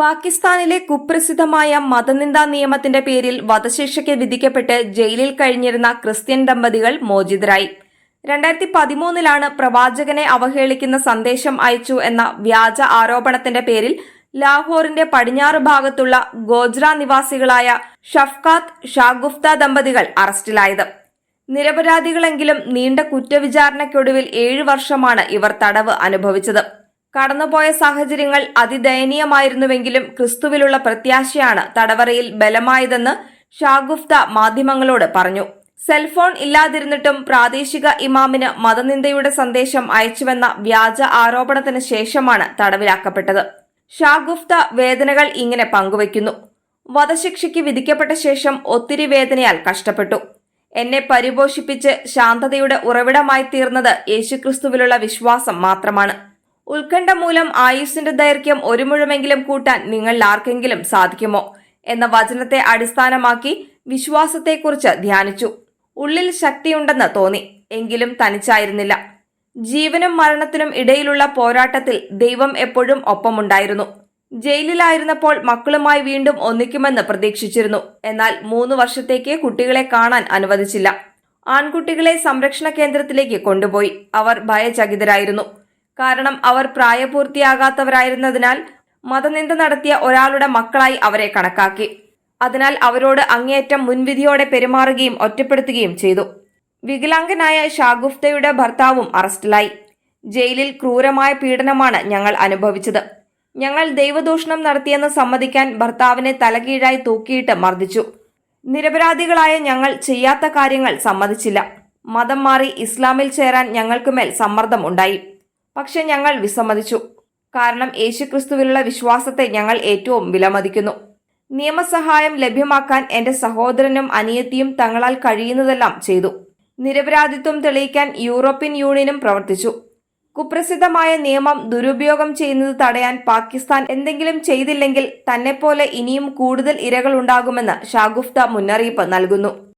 പാകിസ്ഥാനിലെ കുപ്രസിദ്ധമായ മതനിന്ദാ നിയമത്തിന്റെ പേരിൽ വധശിക്ഷയ്ക്ക് വിധിക്കപ്പെട്ട് ജയിലിൽ കഴിഞ്ഞിരുന്ന ക്രിസ്ത്യൻ ദമ്പതികൾ മോചിതരായി. രണ്ടായിരത്തി പതിമൂന്നിലാണ് പ്രവാചകനെ അവഹേളിക്കുന്ന സന്ദേശം അയച്ചു എന്ന വ്യാജ ആരോപണത്തിന്റെ പേരിൽ ലാഹോറിന്റെ പടിഞ്ഞാറ് ഭാഗത്തുള്ള ഗോജ്ര നിവാസികളായ ഷഫ്കാത്ത് ഷാഗുഫ്ത ദമ്പതികൾ അറസ്റ്റിലായത്. നിരപരാധികളെങ്കിലും നീണ്ട കുറ്റവിചാരണയ്ക്കൊടുവിൽ ഏഴു വർഷമാണ് ഇവർ തടവ് അനുഭവിച്ചത്. കടന്നുപോയ സാഹചര്യങ്ങൾ അതിദയനീയമായിരുന്നുവെങ്കിലും ക്രിസ്തുവിലുള്ള പ്രത്യാശയാണ് തടവറയിൽ ബലമായതെന്ന് ഷാഗുഫ്ത മാധ്യമങ്ങളോട് പറഞ്ഞു. സെൽഫോൺ ഇല്ലാതിരുന്നിട്ടും പ്രാദേശിക ഇമാമിന് മതനിന്ദയുടെ സന്ദേശം അയച്ചുവെന്ന വ്യാജ ആരോപണത്തിന് ശേഷമാണ് തടവിലാക്കപ്പെട്ടത്. ഷാഗുഫ്ത വേദനകൾ ഇങ്ങനെ പങ്കുവയ്ക്കുന്നു. വധശിക്ഷയ്ക്ക് വിധിക്കപ്പെട്ട ശേഷം ഒത്തിരി വേദനയാൽ കഷ്ടപ്പെട്ടു. എന്നെ പരിപോഷിപ്പിച്ച് ശാന്തതയുടെ ഉറവിടമായി തീർന്നത് യേശുക്രിസ്തുവിലുള്ള വിശ്വാസം മാത്രമാണ്. ഉത്കണ്ഠ മൂലം ആയുസിന്റെ ദൈർഘ്യം ഒരു മുഴമെങ്കിലും കൂട്ടാൻ നിങ്ങൾ ആർക്കെങ്കിലും സാധിക്കുമോ? എന്ന വചനത്തെ അടിസ്ഥാനമാക്കി വിശ്വാസത്തെക്കുറിച്ച് ധ്യാനിച്ചു. ഉള്ളിൽ ശക്തിയുണ്ടെന്ന് തോന്നി എങ്കിലും തനിച്ചായിരുന്നില്ല. ജീവനും മരണത്തിനും ഇടയിലുള്ള പോരാട്ടത്തിൽ ദൈവം എപ്പോഴും ഒപ്പമുണ്ടായിരുന്നു. ജയിലിലായിരുന്നപ്പോൾ മക്കളുമായി വീണ്ടും ഒന്നിക്കുമെന്ന് പ്രതീക്ഷിച്ചിരുന്നു. എന്നാൽ മൂന്ന് വർഷത്തേക്ക് കുട്ടികളെ കാണാൻ അനുവദിച്ചില്ല. ആൺകുട്ടികളെ സംരക്ഷണ കേന്ദ്രത്തിലേക്ക് കൊണ്ടുപോയി. അവർ ഭയചകിതരായിരുന്നു. കാരണം അവർ പ്രായപൂർത്തിയാകാത്തവരായിരുന്നതിനാൽ മതനിന്ദ നടത്തിയ ഒരാളുടെ മക്കളായി അവരെ കണക്കാക്കി. അതിനാൽ അവരോട് അങ്ങേയറ്റം മുൻവിധിയോടെ പെരുമാറുകയും ഒറ്റപ്പെടുത്തുകയും ചെയ്തു. വികലാംഗനായ ഷാഗുഫ്തയുടെ ഭർത്താവും അറസ്റ്റിലായി. ജയിലിൽ ക്രൂരമായ പീഡനമാണ് ഞങ്ങൾ അനുഭവിച്ചത്. ഞങ്ങൾ ദൈവദൂഷണം നടത്തിയെന്ന് സമ്മതിക്കാൻ ഭർത്താവിനെ തലകീഴായി തൂക്കിയിട്ട് മർദ്ദിച്ചു. നിരപരാധികളായ ഞങ്ങൾ ചെയ്യാത്ത കാര്യങ്ങൾ സമ്മതിച്ചില്ല. മതം മാറി ഇസ്ലാമിൽ ചേരാൻ ഞങ്ങൾക്കുമേൽ സമ്മർദ്ദം ഉണ്ടായി. പക്ഷെ ഞങ്ങൾ വിസമ്മതിച്ചു. കാരണം യേശുക്രിസ്തുവിലുള്ള വിശ്വാസത്തെ ഞങ്ങൾ ഏറ്റവും വിലമതിക്കുന്നു. നിയമസഹായം ലഭ്യമാക്കാൻ എന്റെ സഹോദരനും അനിയത്തിയും തങ്ങളാൽ കഴിയുന്നതെല്ലാം ചെയ്തു. നിരപരാധിത്വം തെളിയിക്കാൻ യൂറോപ്യൻ യൂണിയനും പ്രവർത്തിച്ചു. കുപ്രസിദ്ധമായ നിയമം ദുരുപയോഗം ചെയ്യുന്നത് തടയാൻ പാകിസ്ഥാൻ എന്തെങ്കിലും ചെയ്തില്ലെങ്കിൽ തന്നെപ്പോലെ ഇനിയും കൂടുതൽ ഇരകളുണ്ടാകുമെന്ന് ഷാഗുഫ്ത മുന്നറിയിപ്പ് നൽകുന്നു.